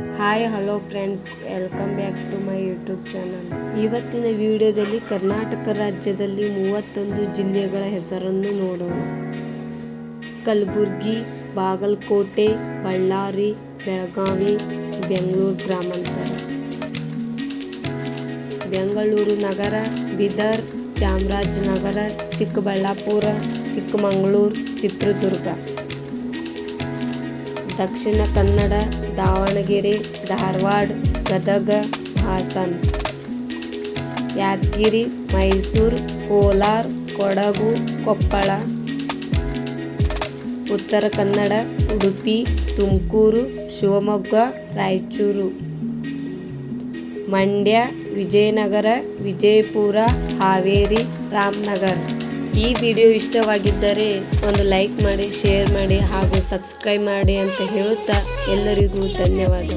Hi hello friends welcome back to my YouTube channel ಇವತ್ತಿನ ವಿಡಿಯೋದಲ್ಲಿ ಕರ್ನಾಟಕ ರಾಜ್ಯದಲ್ಲಿ ಮೂವತ್ತೊಂದು ಜಿಲ್ಲೆಗಳ ಹೆಸರನ್ನು ನೋಡೋಣ. ಕಲಬುರ್ಗಿ, ಬಾಗಲಕೋಟೆ, ಬಳ್ಳಾರಿ, ಬೆಳಗಾವಿ, ಬೆಂಗಳೂರು ಗ್ರಾಮಾಂತರ. ಬೆಂಗಳೂರು ನಗರ, ಬೀದರ್, ಚಾಮರಾಜನಗರ, ಚಿಕ್ಕಬಳ್ಳಾಪುರ, ಚಿಕ್ಕಮಗಳೂರು, ಚಿತ್ರದುರ್ಗ. ದಕ್ಷಿಣ ಕನ್ನಡ ಧಾರವಾಡ, ಗದಗ, ಹಾಸನ್. ಯಾದಗಿರಿ, ಮೈಸೂರು, ಕೋಲಾರ, ಕೊಡಗು, ಕೊಪ್ಪಳ. ಉತ್ತರ ಕನ್ನಡ, ಉಡುಪಿ, ತುಮಕೂರು, ಶಿವಮೊಗ್ಗ, ರಾಯಚೂರು. ಮಂಡ್ಯ, ವಿಜಯನಗರ, ವಿಜಯಪುರ, ಹಾವೇರಿ, ರಾಮನಗರ್. ಈ ವಿಡಿಯೋ ಇಷ್ಟವಾಗಿದ್ದರೆ ಒಂದು ಲೈಕ್ ಮಾಡಿ, ಶೇರ್ ಮಾಡಿ ಹಾಗೂ ಸಬ್ಸ್ಕ್ರೈಬ್ ಮಾಡಿ ಅಂತ ಹೇಳುತ್ತಾ ಎಲ್ಲರಿಗೂ ಧನ್ಯವಾದ